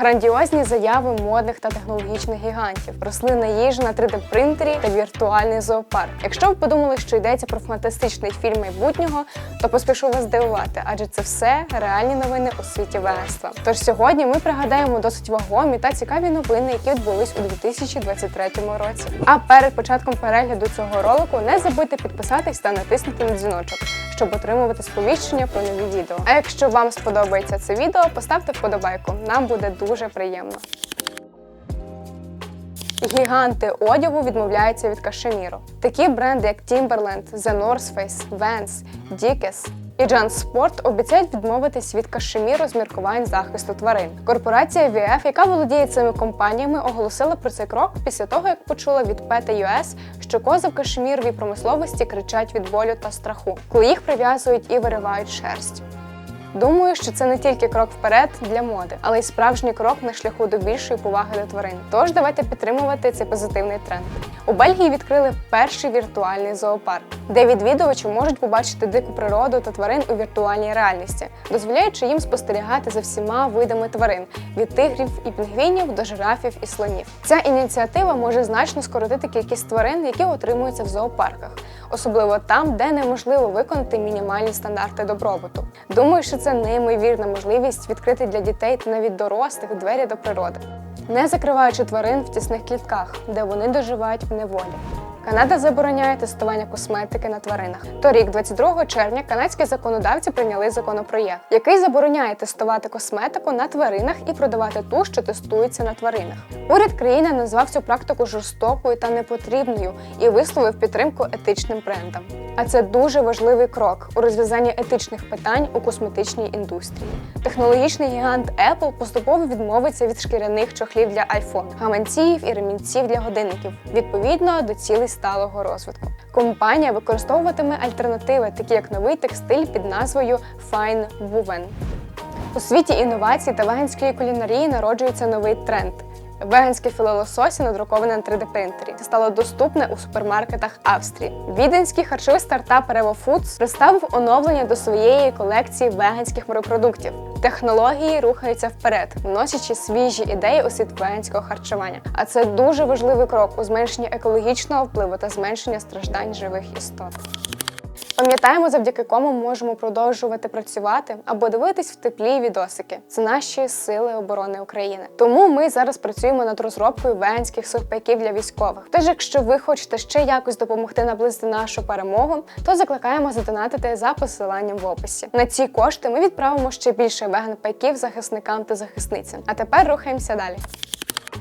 Грандіозні заяви модних та технологічних гігантів, рослинна їжа на 3D-принтері та віртуальний зоопарк. Якщо ви подумали, що йдеться про фантастичний фільм майбутнього, то поспішу вас здивувати, адже це все реальні новини у світі веганства. Тож сьогодні ми пригадаємо досить вагомі та цікаві новини, які відбулись у 2023 році. А перед початком перегляду цього ролику не забудьте підписатись та натиснути на дзвіночок, щоб отримувати сповіщення про нові відео. А якщо вам сподобається це відео, поставте вподобайку. Нам буде дуже приємно. Гіганти одягу відмовляються від кашеміру. Такі бренди, як Timberland, The North Face, Vans, Dickies і JanSport обіцяють відмовитись від кашеміру з міркувань захисту тварин. Корпорація VF, яка володіє цими компаніями, оголосила про цей крок після того, як почула від PETA US, що кози в кашеміровій промисловості кричать від болю та страху, коли їх прив'язують і виривають шерсть. Думаю, що це не тільки крок вперед для моди, але й справжній крок на шляху до більшої поваги до тварин. Тож давайте підтримувати цей позитивний тренд. У Бельгії відкрили перший віртуальний зоопарк, де відвідувачі можуть побачити дику природу та тварин у віртуальній реальності, дозволяючи їм спостерігати за всіма видами тварин від тигрів і пінгвінів до жирафів і слонів. Ця ініціатива може значно скоротити кількість тварин, які отримуються в зоопарках, особливо там, де неможливо виконати мінімальні стандарти добробуту. Думаю, що це неймовірна можливість відкрити для дітей та навіть дорослих двері до природи, не закриваючи тварин в тісних клітках, де вони доживають в неволі. Канада забороняє тестування косметики на тваринах. Торік, 22 червня, канадські законодавці прийняли законопроєкт, який забороняє тестувати косметику на тваринах і продавати ту, що тестується на тваринах. Уряд країни назвав цю практику жорстокою та непотрібною і висловив підтримку етичним брендам. А це дуже важливий крок у розв'язанні етичних питань у косметичній індустрії. Технологічний гігант Apple поступово відмовиться від шкіряних чохлів для iPhone, гаманців і ремінців для годинників, відповідно до цілей сталого розвитку. Компанія використовуватиме альтернативи, такі як новий текстиль під назвою Fine Woven. У світі інновацій та веганської кулінарії народжується новий тренд. Веганське філе лосося надруковане на 3D-принтері. Це стало доступне у супермаркетах Австрії. Віденський харчовий стартап Revo Foods представив оновлення до своєї колекції веганських морепродуктів. Технології рухаються вперед, вносячи свіжі ідеї у світ веганського харчування. А це дуже важливий крок у зменшенні екологічного впливу та зменшення страждань живих істот. Пам'ятаємо, завдяки кому можемо продовжувати працювати або дивитись в теплі відосики. Це наші сили оборони України. Тому ми зараз працюємо над розробкою веганських сухпайків для військових. Тож, якщо ви хочете ще якось допомогти наблизити нашу перемогу, то закликаємо задонатити за посиланням в описі. На ці кошти ми відправимо ще більше веган-пайків захисникам та захисницям. А тепер рухаємося далі.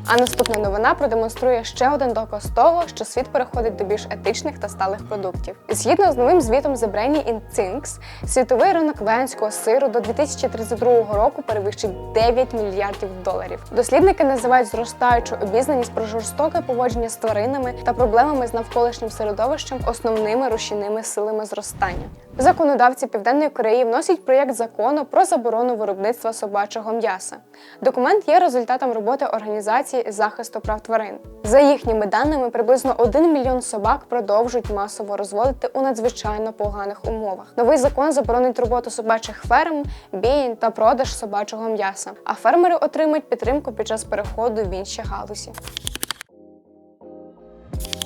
А наступна новина продемонструє ще один доказ того, що світ переходить до більш етичних та сталих продуктів. Згідно з новим звітом The Brainy Instincts, світовий ринок веганського сиру до 2032 року перевищить 9 мільярдів доларів. Дослідники називають зростаючу обізнаність про жорстоке поводження з тваринами та проблемами з навколишнім середовищем основними рушійними силами зростання. Законодавці Південної Кореї вносять проєкт закону про заборону виробництва собачого м'яса. Документ є результатом роботи організації із захисту прав тварин. За їхніми даними, приблизно 1 мільйон собак продовжують масово розводити у надзвичайно поганих умовах. Новий закон заборонить роботу собачих ферм, бієнь та продаж собачого м'яса. А фермери отримують підтримку під час переходу в інші галузі.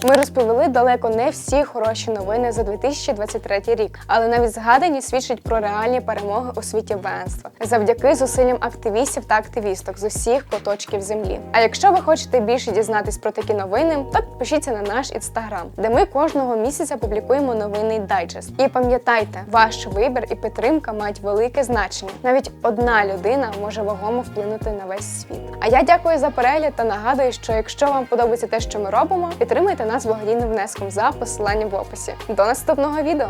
Ми розповіли далеко не всі хороші новини за 2023 рік, але навіть згадані свідчать про реальні перемоги у світі веганства завдяки зусиллям активістів та активісток з усіх куточків землі. А якщо ви хочете більше дізнатись про такі новини, то підпишіться на наш інстаграм, де ми кожного місяця публікуємо новинний дайджест. І пам'ятайте, ваш вибір і підтримка мають велике значення. Навіть одна людина може вагомо вплинути на весь світ. А я дякую за перегляд та нагадую, що якщо вам подобається те, що ми робимо, підтримайте нас благодійним внеском за посиланням в описі. До наступного відео!